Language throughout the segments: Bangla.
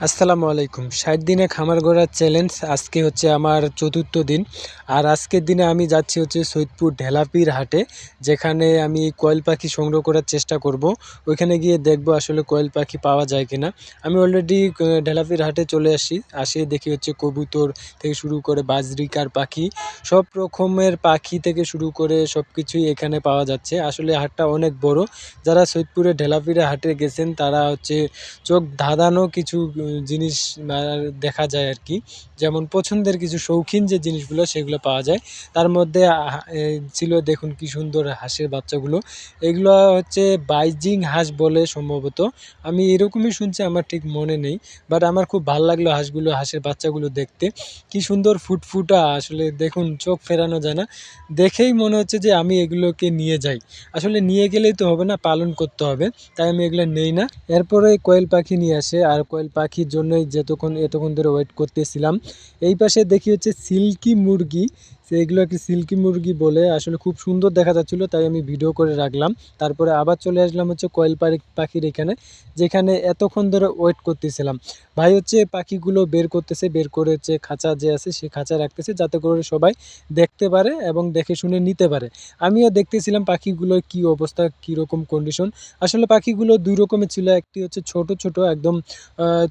আসসালামু আলাইকুম। ষাট দিনে খামার গড়ার চ্যালেঞ্জ আজকে হচ্ছে আমার চতুর্থ দিন। আর আজকের দিনে আমি যাচ্ছি হচ্ছে সৈদপুর ঢেলাপির হাটে, যেখানে আমি কোয়েল পাখি সংগ্রহ করার চেষ্টা করব। ওইখানে গিয়ে দেখব আসলে কোয়েল পাখি পাওয়া যায় কিনা। আমি অলরেডি ঢেলাপির হাটে চলে আসি। আসে দেখি হচ্ছে কবুতর থেকে শুরু করে বাজরিকার পাখি। সব রকমের পাখি থেকে শুরু করে সব কিছুই এখানে পাওয়া যাচ্ছে। আসলে হাটটা অনেক বড়। যারা সৈয়দপুরে ঢেলাপিরে হাটে গেছেন, তারা হচ্ছে চোখ ধাঁধানো কিছু জিনিস দেখা যায় আর কি। যেমন পছন্দের কিছু শৌখিন যে জিনিসগুলো, সেগুলো পাওয়া যায়। তার মধ্যে ছিল দেখুন কি সুন্দর হাঁসের বাচ্চাগুলো। এগুলো হচ্ছে বাইজিং হাঁস বলে সম্ভবত। আমি এরকমই শুনছি, আমার ঠিক মনে নেই। বাট আমার খুব ভালো লাগল হাঁসগুলো, হাঁসের বাচ্চাগুলো দেখতে। কি সুন্দর ফুটফুটা, আসলে দেখুন চোখ ফেরানো যায় না। দেখেই মনে হচ্ছে যে আমি এগুলোকে নিয়ে যাই। আসলে নিয়ে গেলেই তো হবে না, পালন করতে হবে। তাই আমি এগুলো নেই না। এরপরে কোয়েল পাখি নিয়ে আসে, আর কোয়েল পাখির জন্যই যতক্ষণ এতক্ষণ ধরে ওয়েট করতেছিলাম। এই পাশে দেখি হচ্ছে সিল্কি মুরগি। সেগুলো একটি সিল্কি মুরগি বলে? আসলে খুব সুন্দর দেখা যাচ্ছিল, তাই আমি ভিডিও করে রাখলাম। তারপরে আবার চলে আসলাম হচ্ছে কোয়েল পাখি পাখির এখানে, যেখানে এতক্ষণ ধরে ওয়েট করতেছিলাম। ভাই হচ্ছে পাখিগুলো বের করতেছে, বের করে হচ্ছে খাঁচা যে আছে সে খাঁচা রাখতেছে, যাতে করে সবাই দেখতে পারে এবং দেখে শুনে নিতে পারে। আমিও দেখতেছিলাম পাখিগুলোর কি অবস্থা, কী রকম কন্ডিশন আসলে পাখিগুলো দুই রকমের ছিল, একটি হচ্ছে ছোট ছোট, একদম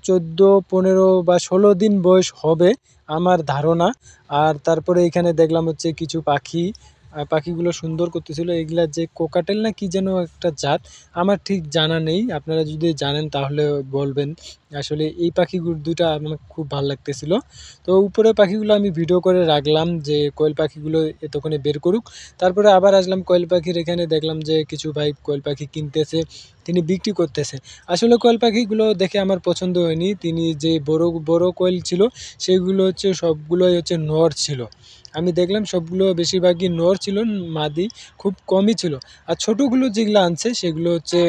চোদ্দ, পনেরো বা ষোলো দিন বয়স হবে আমার ধারণা। আর তারপরে এখানে দেখলাম হচ্ছে কিছু পাখি পাখিগুলো সুন্দর করতেছিল। এগুলা যে কোকাটেল না কি যেন একটা জাত, আমার ঠিক জানা নেই। আপনারা যদি জানেন তাহলে বলবেন। আসলে এই পাখিগুলো দুটা আমার খুব ভালো লাগতেছিল। তো উপরে পাখিগুলো আমি ভিডিও করে রাখলাম যে কোয়েল পাখিগুলো এতক্ষণে বের করুক। তারপরে আবার আসলাম কোয়েল পাখির এখানে, দেখলাম যে কিছু ভাই কোয়েল পাখি কিনতেছে, তিনি বিক্রি করতেছে। আসলে কোয়েল পাখিগুলো দেখে আমার পছন্দ হয়নি। তিনি যে বড় বড় কোয়েল ছিল, সেগুলো হচ্ছে সবগুলোই হচ্ছে নর ছিল। আমি দেখলাম সবগুলো বেশিরভাগই নর ছিল, মাদি, খুব কমই ছিল। আর ছোটোগুলো যেগুলো আনছে, সেগুলো হচ্ছে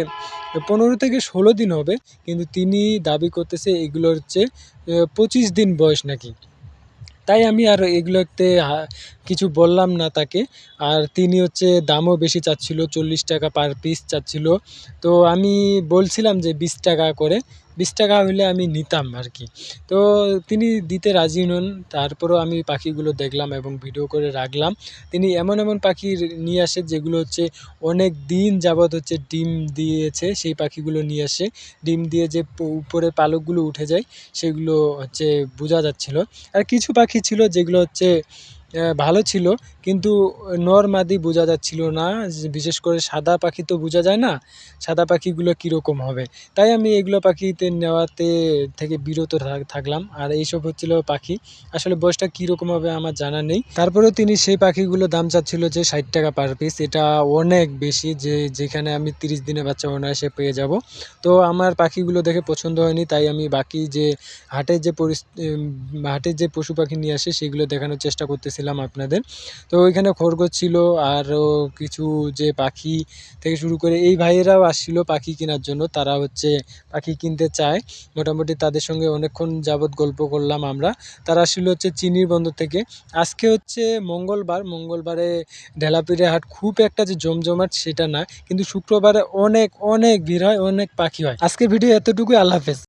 পনেরো থেকে ষোলো দিন হবে, কিন্তু তিনি দাবি করতেছে এগুলো হচ্ছে পঁচিশ দিন বয়স নাকি। তাই আমি আর এগুলোতে কিছু বললাম না তাকে। আর তিনি হচ্ছে দামও বেশি চাচ্ছিল, চল্লিশ টাকা পার পিস চাচ্ছিল। তো আমি বলছিলাম যে বিশ টাকা করে বিশ টাকা হলে আমি নিতাম আর কি। তো তিনি দিতে রাজি নন, তারপরেও আমি পাখিগুলো দেখলাম এবং ভিডিও করে রাখলাম। তিনি এমন এমন পাখি নিয়ে আসে যেগুলো হচ্ছে অনেক দিন যাবৎ হচ্ছে ডিম দিয়েছে, সেই পাখিগুলো নিয়ে আসে। ডিম দিয়ে যে উপরে পালকগুলো উঠে যায়, সেগুলো হচ্ছে বোঝা যাচ্ছিল। আর কিছু পাখি ছিল যেগুলো হচ্ছে ভালো ছিল কিন্তু নর মাদি বোঝা যাচ্ছিল না বিশেষ করে সাদা পাখি তো বোঝা যায় না সাদা পাখিগুলো কীরকম হবে। তাই আমি এগুলো পাখিতে নেওয়াতে থেকে বিরত থাকলাম আর এইসব হচ্ছিল পাখি। আসলে বয়সটা কীরকম হবে আমার জানা নেই। তারপরেও তিনি সেই পাখিগুলো দাম চাচ্ছিল যে ষাট টাকা পার পিস এটা অনেক বেশি যে যেখানে আমি তিরিশ দিনের বাচ্চা অনায়াসে পেয়ে যাব। তো আমার পাখিগুলো দেখে পছন্দ হয়নি তাই আমি বাকি যে হাটের যে পরিস উম, হাটের যে পশু পাখি নিয়ে আসে সেগুলো দেখানোর চেষ্টা করতেছিলাম আপনাদের। তো ওইখানে খরগোশ ছিল, আরও কিছু যে পাখি থেকে শুরু করে এই ভাইয়েরাও আসছিল পাখি কেনার জন্য। তারা হচ্ছে পাখি কিনতে চায়। মোটামুটি তাদের সঙ্গে অনেকক্ষণ যাবৎ গল্প করলাম আমরা। তারা আসছিল হচ্ছে চিনির বন্দর থেকে। আজকে হচ্ছে মঙ্গলবার। মঙ্গলবারে ঢেলাপিরে হাট খুব একটা যে জমজমাট সেটা না, কিন্তু শুক্রবারে অনেক অনেক ভিড় হয়, অনেক পাখি হয়। আজকের ভিডিও এতটুকুই। আল্লাহ হাফেজ।